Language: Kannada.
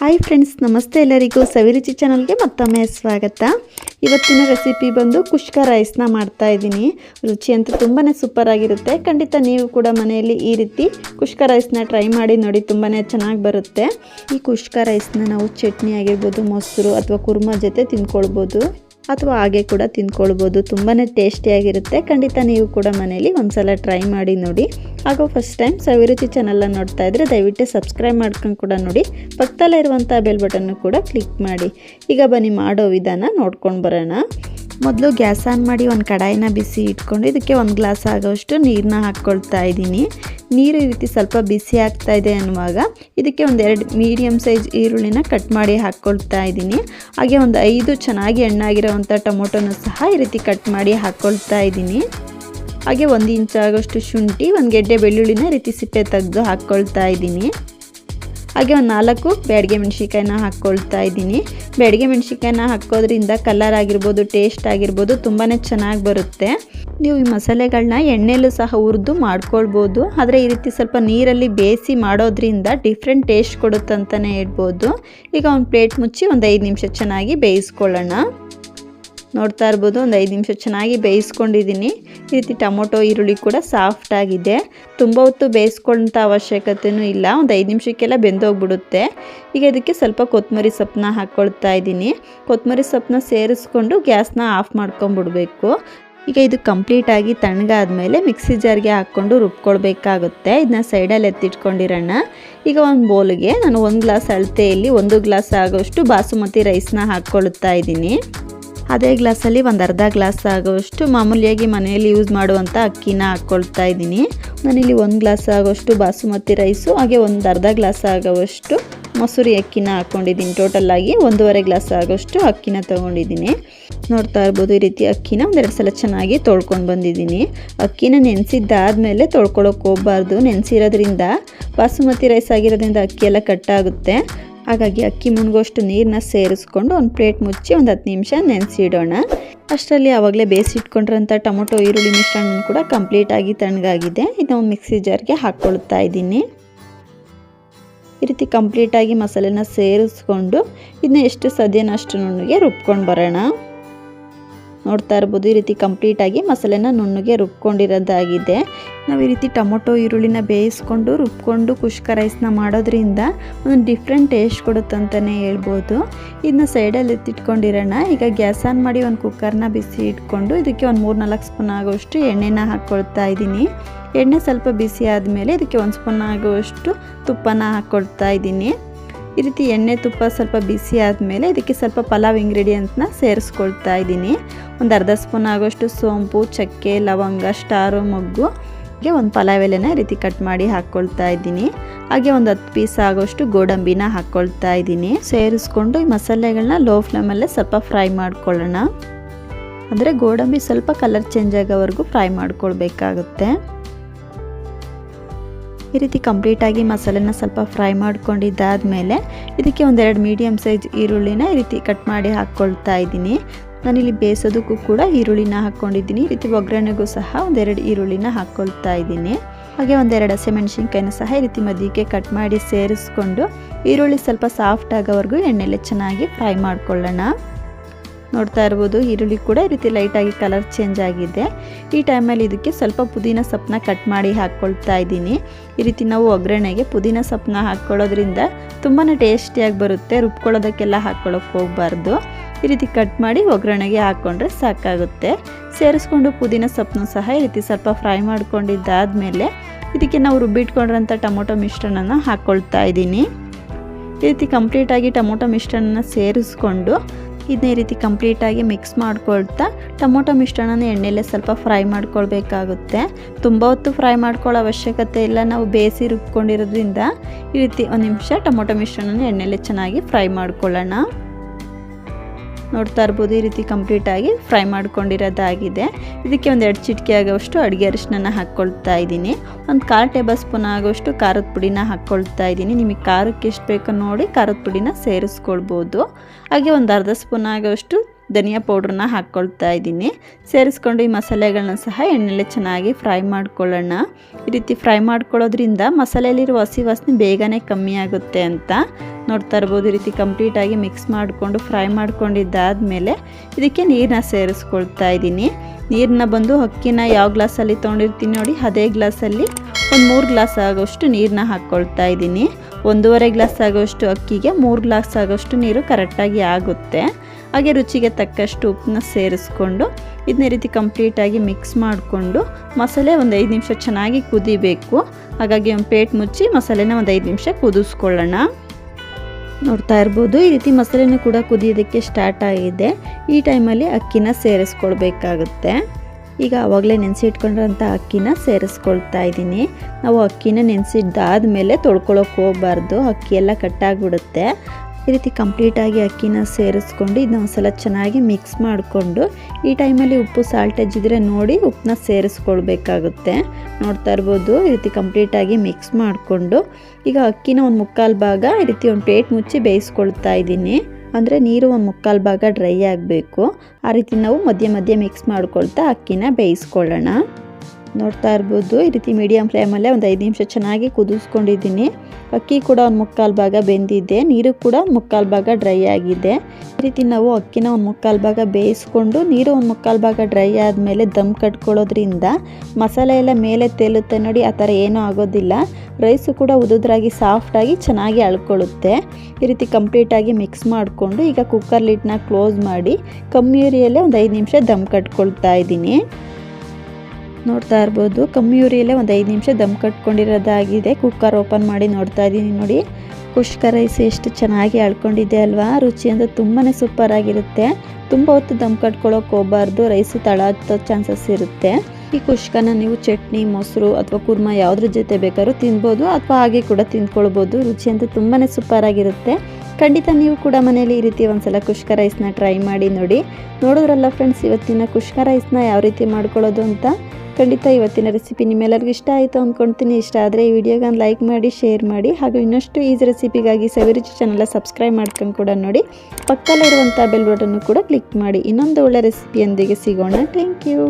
ಹಾಯ್ ಫ್ರೆಂಡ್ಸ್ ನಮಸ್ತೆ ಎಲ್ಲರಿಗೂ ಸವಿರುಚಿ ಚಾನಲ್ಗೆ ಮತ್ತೊಮ್ಮೆ ಸ್ವಾಗತ. ಇವತ್ತಿನ ರೆಸಿಪಿ ಬಂದು ಕುಷ್ಕ ರೈಸ್ನ ಮಾಡ್ತಾ ಇದ್ದೀನಿ. ರುಚಿ ಅಂತೂ ತುಂಬಾ ಸೂಪರ್ ಆಗಿರುತ್ತೆ. ಖಂಡಿತ ನೀವು ಕೂಡ ಮನೆಯಲ್ಲಿ ಈ ರೀತಿ ಕುಷ್ಕ ರೈಸ್ನ ಟ್ರೈ ಮಾಡಿ ನೋಡಿ ತುಂಬಾ ಚೆನ್ನಾಗಿ ಬರುತ್ತೆ. ಈ ಕುಷ್ಕ ರೈಸ್ನ ನಾವು ಚಟ್ನಿ ಆಗಿರ್ಬೋದು, ಮೊಸರು ಅಥವಾ ಕುರ್ಮಾ ಜೊತೆ ತಿಂದ್ಕೊಳ್ಬೋದು ಅಥವಾ ಹಾಗೆ ಕೂಡ ತಿಂದ್ಕೊಳ್ಬೋದು. ತುಂಬಾ ಟೇಸ್ಟಿಯಾಗಿರುತ್ತೆ ಖಂಡಿತ ನೀವು ಕೂಡ ಮನೇಲಿ ಒಂದ್ಸಲ ಟ್ರೈ ಮಾಡಿ ನೋಡಿ. ಹಾಗೂ ಫಸ್ಟ್ ಟೈಮ್ ಸವಿರುಚಿ ಚಾನಲ್ನ ನೋಡ್ತಾ ಇದ್ರೆ ದಯವಿಟ್ಟು ಸಬ್ಸ್ಕ್ರೈಬ್ ಮಾಡ್ಕೊಂಡು ಕೂಡ ನೋಡಿ. ಪಕ್ಕದಲ್ಲೇ ಇರುವಂಥ ಬೆಲ್ ಬಟನ್ನು ಕೂಡ ಕ್ಲಿಕ್ ಮಾಡಿ. ಈಗ ಬನ್ನಿ ಮಾಡೋ ವಿಧಾನ ನೋಡ್ಕೊಂಡು ಬರೋಣ. ಮೊದಲು ಗ್ಯಾಸ್ ಆನ್ ಮಾಡಿ ಒಂದು ಕಡಾಯಿನ ಬಿಸಿ ಇಟ್ಕೊಂಡು ಇದಕ್ಕೆ ಒಂದು ಗ್ಲಾಸ್ ಆಗೋಷ್ಟು ನೀರನ್ನ ಹಾಕ್ಕೊಳ್ತಾ ಇದ್ದೀನಿ. ನೀರು ಈ ರೀತಿ ಸ್ವಲ್ಪ ಬಿಸಿ ಆಗ್ತಾ ಇದೆ ಅನ್ನುವಾಗ ಇದಕ್ಕೆ ಒಂದು ಎರಡು ಮೀಡಿಯಮ್ ಸೈಜ್ ಈರುಳ್ಳಿನ ಕಟ್ ಮಾಡಿ ಹಾಕ್ಕೊಳ್ತಾ ಇದ್ದೀನಿ. ಹಾಗೆ ಒಂದು ಐದು ಚೆನ್ನಾಗಿ ಹಣ್ಣಾಗಿರೋವಂಥ ಟೊಮೊಟೊನ ಸಹ ಈ ರೀತಿ ಕಟ್ ಮಾಡಿ ಹಾಕ್ಕೊಳ್ತಾ ಇದ್ದೀನಿ. ಹಾಗೆ ಒಂದು ಇಂಚ್ ಆಗೋಷ್ಟು ಶುಂಠಿ, ಒಂದು ಗೆಡ್ಡೆ ಬೆಳ್ಳುಳ್ಳಿನ ರೀತಿ ಸಿಪ್ಪೆ ತೆಗೆದು ಹಾಕ್ಕೊಳ್ತಾ ಇದ್ದೀನಿ. ಹಾಗೆ ಒಂದು ನಾಲ್ಕು ಬ್ಯಾಡಿಗೆ ಮೆಣಸಿಕಾಯಿನ ಹಾಕ್ಕೊಳ್ತಾ ಇದ್ದೀನಿ. ಬ್ಯಾಡಿಗೆ ಮೆಣಸಿಕಾಯಿನ ಹಾಕೋದ್ರಿಂದ ಕಲರ್ ಆಗಿರ್ಬೋದು ಟೇಸ್ಟ್ ಆಗಿರ್ಬೋದು ತುಂಬಾ ಚೆನ್ನಾಗಿ ಬರುತ್ತೆ. ನೀವು ಈ ಮಸಾಲೆಗಳನ್ನ ಎಣ್ಣೆಲೂ ಸಹ ಹುರಿದು ಮಾಡ್ಕೊಳ್ಬೋದು. ಆದರೆ ಈ ರೀತಿ ಸ್ವಲ್ಪ ನೀರಲ್ಲಿ ಬೇಯಿಸಿ ಮಾಡೋದ್ರಿಂದ ಡಿಫ್ರೆಂಟ್ ಟೇಸ್ಟ್ ಕೊಡುತ್ತಂತಲೇ ಹೇಳ್ಬೋದು. ಈಗ ಒಂದು ಪ್ಲೇಟ್ ಮುಚ್ಚಿ ಒಂದು ಐದು ನಿಮಿಷ ಚೆನ್ನಾಗಿ ಬೇಯಿಸ್ಕೊಳ್ಳೋಣ. ನೋಡ್ತಾ ಇರ್ಬೋದು. ಒಂದು ಐದು ನಿಮಿಷ ಚೆನ್ನಾಗಿ ಬೇಯಿಸ್ಕೊಂಡಿದ್ದೀನಿ. ಈ ರೀತಿ ಟೊಮೊಟೊ, ಈರುಳ್ಳಿ ಕೂಡ ಸಾಫ್ಟ್ ಆಗಿದೆ. ತುಂಬ ಹೊತ್ತು ಬೇಯಿಸ್ಕೊಳ್ಳೋಂಥ ಅವಶ್ಯಕತೆಯೂ ಇಲ್ಲ. ಒಂದು ಐದು ನಿಮಿಷಕ್ಕೆಲ್ಲ ಬೆಂದೋಗ್ಬಿಡುತ್ತೆ. ಈಗ ಇದಕ್ಕೆ ಸ್ವಲ್ಪ ಕೊತ್ತಂಬರಿ ಸೊಪ್ಪನ್ನ ಹಾಕ್ಕೊಳ್ತಾ ಇದ್ದೀನಿ. ಕೊತ್ತಂಬರಿ ಸೊಪ್ಪನ್ನ ಸೇರಿಸ್ಕೊಂಡು ಗ್ಯಾಸ್ನ ಆಫ್ ಮಾಡ್ಕೊಂಬಿಡ್ಬೇಕು. ಈಗ ಇದು ಕಂಪ್ಲೀಟಾಗಿ ತಣ್ಣಗಾದ್ಮೇಲೆ ಮಿಕ್ಸಿ ಜಾರ್ಗೆ ಹಾಕ್ಕೊಂಡು ರುಬ್ಕೊಳ್ಬೇಕಾಗುತ್ತೆ. ಇದನ್ನ ಸೈಡಲ್ಲಿ ಎತ್ತಿಟ್ಕೊಂಡಿರೋಣ. ಈಗ ಒಂದು ಬೌಲ್ಗೆ ನಾನು ಒಂದು ಗ್ಲಾಸ್ ಅಳತೆಯಲ್ಲಿ ಒಂದು ಗ್ಲಾಸ್ ಆಗೋಷ್ಟು ಬಾಸುಮತಿ ರೈಸ್ನ ಹಾಕ್ಕೊಳ್ತಾ ಇದ್ದೀನಿ. ಅದೇ ಗ್ಲಾಸಲ್ಲಿ ಒಂದು ಅರ್ಧ ಗ್ಲಾಸ್ ಆಗೋಷ್ಟು ಮಾಮೂಲಿಯಾಗಿ ಮನೆಯಲ್ಲಿ ಯೂಸ್ ಮಾಡುವಂಥ ಅಕ್ಕಿನ ಹಾಕ್ಕೊಳ್ತಾ ಇದ್ದೀನಿ. ನಾನಿಲ್ಲಿ ಒಂದು ಗ್ಲಾಸ್ ಆಗೋಷ್ಟು ಬಾಸುಮತಿ ರೈಸು ಹಾಗೆ ಒಂದು ಅರ್ಧ ಗ್ಲಾಸ್ ಆಗೋವಷ್ಟು ಮೊಸರಿ ಅಕ್ಕಿನ ಹಾಕ್ಕೊಂಡಿದ್ದೀನಿ ಟೋಟಲಾಗಿ ಒಂದೂವರೆ ಗ್ಲಾಸ್ ಆಗೋಷ್ಟು ಅಕ್ಕಿನ ತೊಗೊಂಡಿದ್ದೀನಿ. ನೋಡ್ತಾ ಇರ್ಬೋದು ಈ ರೀತಿ ಅಕ್ಕಿನ ಒಂದೆರಡು ಸಲ ಚೆನ್ನಾಗಿ ತೊಳ್ಕೊಂಡು ಬಂದಿದ್ದೀನಿ. ಅಕ್ಕಿನ ನೆನೆಸಿದ್ದಾದಮೇಲೆ ತೊಳ್ಕೊಳ್ಳೋಕೆ ಹೋಗ್ಬಾರ್ದು. ನೆನೆಸಿರೋದ್ರಿಂದ ಬಾಸುಮತಿ ರೈಸ್ ಆಗಿರೋದ್ರಿಂದ ಅಕ್ಕಿ ಎಲ್ಲ ಕಟ್ಟಾಗುತ್ತೆ ಹಾಗಾಗಿ ಅಕ್ಕಿ ಮುಣಗೋಷ್ಟು ನೀರನ್ನ ಸೇರಿಸ್ಕೊಂಡು ಒಂದು ಪ್ಲೇಟ್ ಮುಚ್ಚಿ ಒಂದು ಹತ್ತು ನಿಮಿಷ ನೆನೆಸಿಡೋಣ. ಅಷ್ಟರಲ್ಲಿ ಆವಾಗಲೇ ಬೇಯಿಸಿಟ್ಕೊಂಡಿರೋಂಥ ಟೊಮೊಟೊ, ಈರುಳ್ಳಿ ಮಿಶ್ರಣ ಕೂಡ ಕಂಪ್ಲೀಟಾಗಿ ತಣ್ಣಗಾಗಿದೆ. ಇದನ್ನು ಮಿಕ್ಸಿ ಜಾರ್ಗೆ ಹಾಕ್ಕೊಳ್ತಾ ಇದ್ದೀನಿ. ಈ ರೀತಿ ಕಂಪ್ಲೀಟಾಗಿ ಮಸಾಲೆನ ಸೇರಿಸ್ಕೊಂಡು ಇದನ್ನ ಎಷ್ಟು ಸದ್ಯನ ಅಷ್ಟು ನುಣ್ಣಗೆ ರುಬ್ಕೊಂಡು ಬರೋಣ. ನೋಡ್ತಾ ಇರ್ಬೋದು, ಈ ರೀತಿ ಕಂಪ್ಲೀಟಾಗಿ ಮಸಾಲೆನ ನುಣ್ಣಗೆ ರುಬ್ಕೊಂಡಿರೋದಾಗಿದೆ. ನಾವು ಈ ರೀತಿ ಟೊಮೊಟೊ, ಈರುಳ್ಳಿನ ಬೇಯಿಸ್ಕೊಂಡು ರುಬ್ಕೊಂಡು ಕುಷ್ಕ ರೈಸ್ನ ಮಾಡೋದ್ರಿಂದ ಒಂದು ಡಿಫ್ರೆಂಟ್ ಟೇಸ್ಟ್ ಕೊಡುತ್ತೆ ಅಂತಲೇ ಹೇಳ್ಬೋದು. ಇದನ್ನ ಸೈಡಲ್ಲಿ ಎತ್ತಿಟ್ಕೊಂಡಿರೋಣ ಈಗ ಗ್ಯಾಸ್ ಆನ್ ಮಾಡಿ ಒಂದು ಕುಕ್ಕರ್ನ ಬಿಸಿ ಇಟ್ಕೊಂಡು ಇದಕ್ಕೆ ಒಂದು ಮೂರು ನಾಲ್ಕು ಸ್ಪೂನ್ ಆಗೋಷ್ಟು ಎಣ್ಣೆನ ಹಾಕ್ಕೊಳ್ತಾ ಇದ್ದೀನಿ. ಎಣ್ಣೆ ಸ್ವಲ್ಪ ಬಿಸಿ ಆದಮೇಲೆ ಇದಕ್ಕೆ ಒಂದು ಸ್ಪೂನ್ ಆಗುವಷ್ಟು ತುಪ್ಪನ ಹಾಕ್ಕೊಳ್ತಾ ಇದ್ದೀನಿ. ಈ ರೀತಿ ಎಣ್ಣೆ ತುಪ್ಪ ಸ್ವಲ್ಪ ಬಿಸಿ ಆದಮೇಲೆ ಇದಕ್ಕೆ ಸ್ವಲ್ಪ ಪಲಾವ್ ಇಂಗ್ರೀಡಿಯೆಂಟ್ಸ್ನ ಸೇರಿಸ್ಕೊಳ್ತಾ ಇದ್ದೀನಿ. ಒಂದು ಅರ್ಧ ಸ್ಪೂನ್ ಆಗೋಷ್ಟು ಸೋಂಪು, ಚಕ್ಕೆ, ಲವಂಗ, ಸ್ಟಾರು, ಮೊಗ್ಗು ಹಾಗೆ ಒಂದು ಪಲಾವ್ ಎಲೆನ ಈ ರೀತಿ ಕಟ್ ಮಾಡಿ ಹಾಕ್ಕೊಳ್ತಾ ಇದ್ದೀನಿ. ಹಾಗೆ ಒಂದು ಹತ್ತು ಪೀಸ್ ಆಗೋಷ್ಟು ಗೋಡಂಬಿನ ಹಾಕ್ಕೊಳ್ತಾ ಇದ್ದೀನಿ. ಸೇರಿಸ್ಕೊಂಡು ಈ ಮಸಾಲೆಗಳನ್ನ ಲೋ ಫ್ಲೇಮಲ್ಲೇ ಸ್ವಲ್ಪ ಫ್ರೈ ಮಾಡ್ಕೊಳ್ಳೋಣ. ಅಂದರೆ ಗೋಡಂಬಿ ಸ್ವಲ್ಪ ಕಲರ್ ಚೇಂಜ್ ಆಗೋವರೆಗೂ ಫ್ರೈ ಮಾಡ್ಕೊಳ್ಬೇಕಾಗುತ್ತೆ. ಈ ರೀತಿ ಕಂಪ್ಲೀಟಾಗಿ ಮಸಾಲೆನ ಸ್ವಲ್ಪ ಫ್ರೈ ಮಾಡ್ಕೊಂಡಿದ್ದಾದಮೇಲೆ ಇದಕ್ಕೆ ಒಂದೆರಡು ಮೀಡಿಯಮ್ ಸೈಜ್ ಈರುಳ್ಳಿನ ಈ ರೀತಿ ಕಟ್ ಮಾಡಿ ಹಾಕ್ಕೊಳ್ತಾ ಇದ್ದೀನಿ. ನಾನಿಲ್ಲಿ ಬೇಯಿಸೋದಕ್ಕೂ ಕೂಡ ಈರುಳ್ಳಿನ ಹಾಕ್ಕೊಂಡಿದ್ದೀನಿ. ಈ ರೀತಿ ಒಗ್ಗರಣೆಗೂ ಸಹ ಒಂದೆರಡು ಈರುಳ್ಳಿನ ಹಾಕ್ಕೊಳ್ತಾ ಇದ್ದೀನಿ. ಹಾಗೆ ಒಂದೆರಡು ಹಸಿಮೆಣ್ಸಿನ್ಕಾಯಿನ ಸಹ ಈ ರೀತಿ ಮಧ್ಯಕ್ಕೆ ಕಟ್ ಮಾಡಿ ಸೇರಿಸ್ಕೊಂಡು ಈರುಳ್ಳಿ ಸ್ವಲ್ಪ ಸಾಫ್ಟ್ ಆಗೋವರೆಗೂ ಎಣ್ಣೆಲೆ ಚೆನ್ನಾಗಿ ಫ್ರೈ ಮಾಡ್ಕೊಳ್ಳೋಣ. ನೋಡ್ತಾ ಇರ್ಬೋದು. ಈರುಳ್ಳಿ ಕೂಡ ಈ ರೀತಿ ಲೈಟಾಗಿ ಕಲರ್ ಚೇಂಜ್ ಆಗಿದೆ. ಈ ಟೈಮಲ್ಲಿ ಇದಕ್ಕೆ ಸ್ವಲ್ಪ ಪುದೀನ ಸೊಪ್ಪನ್ನ ಕಟ್ ಮಾಡಿ ಹಾಕ್ಕೊಳ್ತಾ ಇದ್ದೀನಿ. ಈ ರೀತಿ ನಾವು ಒಗ್ಗರಣೆಗೆ ಪುದೀನ ಸೊಪ್ಪನ್ನ ಹಾಕ್ಕೊಳ್ಳೋದ್ರಿಂದ ತುಂಬಾ ಟೇಸ್ಟಿಯಾಗಿ ಬರುತ್ತೆ. ರುಬ್ಕೊಳ್ಳೋದಕ್ಕೆಲ್ಲ ಹಾಕ್ಕೊಳ್ಳೋಕೆ ಹೋಗಬಾರ್ದು. ಈ ರೀತಿ ಕಟ್ ಮಾಡಿ ಒಗ್ಗರಣೆಗೆ ಹಾಕ್ಕೊಂಡ್ರೆ ಸಾಕಾಗುತ್ತೆ. ಸೇರಿಸ್ಕೊಂಡು ಪುದೀನ ಸೊಪ್ಪನ್ನು ಸಹ ಈ ರೀತಿ ಸ್ವಲ್ಪ ಫ್ರೈ ಮಾಡ್ಕೊಂಡಿದ್ದಾದಮೇಲೆ ಇದಕ್ಕೆ ನಾವು ರುಬ್ಬಿಟ್ಕೊಂಡಿರೋಂಥ ಟೊಮೊಟೊ ಮಿಶ್ರಣನ ಹಾಕ್ಕೊಳ್ತಾ ಇದ್ದೀನಿ. ಈ ರೀತಿ ಕಂಪ್ಲೀಟಾಗಿ ಟೊಮೊಟೊ ಮಿಶ್ರಣನ ಸೇರಿಸ್ಕೊಂಡು ಇದನ್ನ ರೀತಿ ಕಂಪ್ಲೀಟಾಗಿ ಮಿಕ್ಸ್ ಮಾಡ್ಕೊಳ್ತಾ ಟೊಮೊಟೊ ಮಿಶ್ರಣನ ಎಣ್ಣೆಲೆ ಸ್ವಲ್ಪ ಫ್ರೈ ಮಾಡ್ಕೊಳ್ಬೇಕಾಗುತ್ತೆ. ತುಂಬ ಹೊತ್ತು ಫ್ರೈ ಮಾಡ್ಕೊಳ್ಳೋ ಅವಶ್ಯಕತೆ ಇಲ್ಲ. ನಾವು ಬೇಯಿಸಿ ರುಬ್ಕೊಂಡಿರೋದ್ರಿಂದ ಈ ರೀತಿ ಒಂದು ನಿಮಿಷ ಟೊಮೊಟೊ ಮಿಶ್ರಣನ ಎಣ್ಣೆಲೆ ಚೆನ್ನಾಗಿ ಫ್ರೈ ಮಾಡ್ಕೊಳ್ಳೋಣ. ನೋಡ್ತಾ ಇರ್ಬೋದು, ಈ ರೀತಿ ಕಂಪ್ಲೀಟಾಗಿ ಫ್ರೈ ಮಾಡ್ಕೊಂಡಿರೋದಾಗಿದೆ. ಇದಕ್ಕೆ ಒಂದು ಎರಡು ಚಿಟಿಕೆ ಆಗೋಷ್ಟು ಅಡುಗೆ ಅರಿಶಿನ ಹಾಕ್ಕೊಳ್ತಾ ಇದ್ದೀನಿ. ಒಂದು ಕಾಲು ಟೇಬಲ್ ಸ್ಪೂನ್ ಆಗೋಷ್ಟು ಖಾರದ ಪುಡಿನ ಹಾಕ್ಕೊಳ್ತಾ ಇದ್ದೀನಿ. ನಿಮಗೆ ಖಾರಕ್ಕೆ ಎಷ್ಟು ಬೇಕೋ ನೋಡಿ ಖಾರದ ಪುಡಿನ ಸೇರಿಸ್ಕೊಳ್ಬೋದು. ಹಾಗೆ ಒಂದು ಅರ್ಧ ಸ್ಪೂನ್ ಆಗೋಷ್ಟು ಧನಿಯಾ ಪೌಡ್ರನ್ನ ಹಾಕ್ಕೊಳ್ತಾ ಇದ್ದೀನಿ. ಸೇರಿಸ್ಕೊಂಡು ಈ ಮಸಾಲೆಗಳನ್ನ ಸಹ ಎಣ್ಣೆಲೆ ಚೆನ್ನಾಗಿ ಫ್ರೈ ಮಾಡ್ಕೊಳ್ಳೋಣ. ಈ ರೀತಿ ಫ್ರೈ ಮಾಡ್ಕೊಳ್ಳೋದ್ರಿಂದ ಮಸಾಲೆಯಲ್ಲಿರುವ ಹಸಿ ವಾಸನೆ ಬೇಗನೆ ಕಮ್ಮಿ ಆಗುತ್ತೆ ಅಂತ ನೋಡ್ತಾ ಇರ್ಬೋದು. ಈ ರೀತಿ ಕಂಪ್ಲೀಟಾಗಿ ಮಿಕ್ಸ್ ಮಾಡಿಕೊಂಡು ಫ್ರೈ ಮಾಡ್ಕೊಂಡಿದ್ದಾದಮೇಲೆ ಇದಕ್ಕೆ ನೀರನ್ನ ಸೇರಿಸ್ಕೊಳ್ತಾ ಇದ್ದೀನಿ. ನೀರನ್ನ ಬಂದು ಅಕ್ಕಿನ ಯಾವ ಗ್ಲಾಸಲ್ಲಿ ತೊಗೊಂಡಿರ್ತೀನಿ ನೋಡಿ, ಅದೇ ಗ್ಲಾಸಲ್ಲಿ ಒಂದು ಮೂರು ಗ್ಲಾಸ್ ಆಗೋಷ್ಟು ನೀರನ್ನ ಹಾಕ್ಕೊಳ್ತಾ ಇದ್ದೀನಿ. ಒಂದೂವರೆ ಗ್ಲಾಸ್ ಆಗೋಷ್ಟು ಅಕ್ಕಿಗೆ ಮೂರು ಗ್ಲಾಸ್ ಆಗೋಷ್ಟು ನೀರು ಕರೆಕ್ಟಾಗಿ ಆಗುತ್ತೆ. ಹಾಗೆ ರುಚಿಗೆ ತಕ್ಕಷ್ಟು ಉಪ್ಪನ್ನ ಸೇರಿಸ್ಕೊಂಡು ಇದನ್ನೇ ರೀತಿ ಕಂಪ್ಲೀಟಾಗಿ ಮಿಕ್ಸ್ ಮಾಡಿಕೊಂಡು ಮಸಾಲೆ ಒಂದು ಐದು ನಿಮಿಷ ಚೆನ್ನಾಗಿ ಕುದಿಬೇಕು. ಹಾಗಾಗಿ ಒಂದು ಪ್ಲೇಟ್ ಮುಚ್ಚಿ ಮಸಾಲೆನ ಒಂದು ಐದು ನಿಮಿಷ ಕುದಿಸ್ಕೊಳ್ಳೋಣ. ನೋಡ್ತಾ ಇರ್ಬೋದು, ಈ ರೀತಿ ಮಸಾಲೆನೂ ಕೂಡ ಕುದಿಯೋದಕ್ಕೆ ಸ್ಟಾರ್ಟ್ ಆಗಿದೆ. ಈ ಟೈಮಲ್ಲಿ ಅಕ್ಕಿನ ಸೇರಿಸ್ಕೊಳ್ಬೇಕಾಗುತ್ತೆ. ಈಗ ಆವಾಗಲೇ ನೆನೆಸಿಟ್ಕೊಂಡಿರೋಂಥ ಅಕ್ಕಿನ ಸೇರಿಸ್ಕೊಳ್ತಾ ಇದ್ದೀನಿ. ನಾವು ಅಕ್ಕಿನ ನೆನೆಸಿದ್ದಾದ್ಮೇಲೆ ತೊಳ್ಕೊಳ್ಳೋಕೆ ಹೋಗಬಾರ್ದು. ಅಕ್ಕಿ ಎಲ್ಲ ಕಟ್ಟಾಗ್ಬಿಡುತ್ತೆ. ಈ ರೀತಿ ಕಂಪ್ಲೀಟಾಗಿ ಅಕ್ಕಿನ ಸೇರಿಸ್ಕೊಂಡು ಇದನ್ನ ಒಂದ್ಸಲ ಚೆನ್ನಾಗಿ ಮಿಕ್ಸ್ ಮಾಡಿಕೊಂಡು ಈ ಟೈಮಲ್ಲಿ ಉಪ್ಪು ಸಾಲ್ಟೇಜ್ ಇದ್ದರೆ ನೋಡಿ ಉಪ್ಪನ್ನ ಸೇರಿಸ್ಕೊಳ್ಬೇಕಾಗುತ್ತೆ. ನೋಡ್ತಾ ಇರ್ಬೋದು, ಈ ರೀತಿ ಕಂಪ್ಲೀಟಾಗಿ ಮಿಕ್ಸ್ ಮಾಡಿಕೊಂಡು ಈಗ ಅಕ್ಕಿನ ಒಂದು ಮುಕ್ಕಾಲು ಭಾಗ ಈ ರೀತಿ ಒಂದು ಪ್ಲೇಟ್ ಮುಚ್ಚಿ ಬೇಯಿಸ್ಕೊಳ್ತಾ ಇದ್ದೀನಿ. ಅಂದರೆ ನೀರು ಒಂದು ಮುಕ್ಕಾಲು ಭಾಗ ಡ್ರೈ ಆಗಬೇಕು. ಆ ರೀತಿ ನಾವು ಮಧ್ಯೆ ಮಧ್ಯೆ ಮಿಕ್ಸ್ ಮಾಡ್ಕೊಳ್ತಾ ಅಕ್ಕಿನ ಬೇಯಿಸ್ಕೊಳ್ಳೋಣ. ನೋಡ್ತಾ ಇರ್ಬೋದು. ಈ ರೀತಿ ಮೀಡಿಯಮ್ ಫ್ಲೇಮಲ್ಲೇ ಒಂದು ಐದು ನಿಮಿಷ ಚೆನ್ನಾಗಿ ಕುದಿಸ್ಕೊಂಡಿದ್ದೀನಿ. ಅಕ್ಕಿ ಕೂಡ ಒಂದು ಮುಕ್ಕಾಲು ಭಾಗ ಬೆಂದಿದೆ. ನೀರು ಕೂಡ ಒಂದು ಮುಕ್ಕಾಲು ಭಾಗ ಡ್ರೈ ಆಗಿದೆ. ಈ ರೀತಿ ನಾವು ಅಕ್ಕಿನ ಒಂದು ಮುಕ್ಕಾಲು ಭಾಗ ಬೇಯಿಸ್ಕೊಂಡು ನೀರು ಒಂದು ಮುಕ್ಕಾಲು ಭಾಗ ಡ್ರೈ ಆದಮೇಲೆ ದಮ್ ಕಟ್ಕೊಳ್ಳೋದ್ರಿಂದ ಮಸಾಲೆ ಎಲ್ಲ ಮೇಲೆ ತೇಲುತ್ತೆ ನೋಡಿ, ಆ ಥರ ಏನೂ ಆಗೋದಿಲ್ಲ. ರೈಸು ಕೂಡ ಉದುದ್ರಾಗಿ ಸಾಫ್ಟಾಗಿ ಚೆನ್ನಾಗಿ ಅಳ್ಕೊಳ್ಳುತ್ತೆ. ಈ ರೀತಿ ಕಂಪ್ಲೀಟಾಗಿ ಮಿಕ್ಸ್ ಮಾಡಿಕೊಂಡು ಈಗ ಕುಕ್ಕರ್ ಲಿಡ್ನ ಕ್ಲೋಸ್ ಮಾಡಿ ಕಮ್ಮಿ ಏರಿಯಲ್ಲೇ ಒಂದು ಐದು ನಿಮಿಷ ದಮ್ ಕಟ್ಕೊಳ್ತಾ ಇದ್ದೀನಿ. ನೋಡ್ತಾ ಇರ್ಬೋದು. ಕಮ್ಮಿ ಉರಿಯಲ್ಲೇ ಒಂದು ಐದು ನಿಮಿಷ ದಮ್ ಕಟ್ಕೊಂಡಿರೋದಾಗಿದೆ. ಕುಕ್ಕರ್ ಓಪನ್ ಮಾಡಿ ನೋಡ್ತಾ ಇದ್ದೀನಿ ನೋಡಿ. ಕುಷ್ಕ ರೈಸ್ ಎಷ್ಟು ಚೆನ್ನಾಗಿ ಅಳ್ಕೊಂಡಿದೆ ಅಲ್ವಾ? ರುಚಿ ಅಂದರೆ ತುಂಬಾ ಸೂಪರ್ ಆಗಿರುತ್ತೆ. ತುಂಬ ಹೊತ್ತು ದಮ್ ಕಟ್ಕೊಳ್ಳೋಕೆ ಹೋಗಬಾರ್ದು. ರೈಸು ತಳ ಹತ್ತೋ ಚಾನ್ಸಸ್ ಇರುತ್ತೆ. ಈ ಕುಷ್ಕನ ನೀವು ಚಟ್ನಿ, ಮೊಸರು ಅಥವಾ ಕುರ್ಮ ಯಾವುದ್ರ ಜೊತೆ ಬೇಕಾದ್ರೂ ತಿನ್ಬೋದು ಅಥವಾ ಹಾಗೆ ಕೂಡ ತಿಂದ್ಕೊಳ್ಬೋದು. ರುಚಿ ಅಂತ ತುಂಬಾ ಸೂಪರ್ ಆಗಿರುತ್ತೆ. ಖಂಡಿತ ನೀವು ಕೂಡ ಮನೇಲಿ ಈ ರೀತಿ ಒಂದ್ಸಲ ಕುಷ್ಕ ರೈಸ್ನ ಟ್ರೈ ಮಾಡಿ ನೋಡಿ. ನೋಡಿದ್ರಲ್ಲ ಫ್ರೆಂಡ್ಸ್ ಇವತ್ತಿನ ಕುಷ್ಕ ರೈಸ್ನ ಯಾವ ರೀತಿ ಮಾಡ್ಕೊಳ್ಳೋದು ಅಂತ? ಖಂಡಿತ ಇವತ್ತಿನ ರೆಸಿಪಿ ನಿಮ್ಮೆಲ್ಲರಿಗೂ ಇಷ್ಟ ಆಯಿತು ಅಂದ್ಕೊಳ್ತೀನಿ ಇಷ್ಟ ಆದರೆ ಈ ವಿಡಿಯೋಗೆ ಲೈಕ್ ಮಾಡಿ ಶೇರ್ ಮಾಡಿ, ಹಾಗೂ ಇನ್ನಷ್ಟು ಈಜಿ ರೆಸಿಪಿಗಾಗಿ ಸವಿರುಚಿ ಚಾನಲ್ನ ಸಬ್ಸ್ಕ್ರೈಬ್ ಮಾಡ್ಕೊಂಡು ಕೂಡ ನೋಡಿ. ಪಕ್ಕದಲ್ಲಿರುವಂಥ ಬೆಲ್ ಬಟನ್ನು ಕೂಡ ಕ್ಲಿಕ್ ಮಾಡಿ. ಇನ್ನೊಂದು ಒಳ್ಳೆ ರೆಸಿಪಿಯೊಂದಿಗೆ ಸಿಗೋಣ. Thank you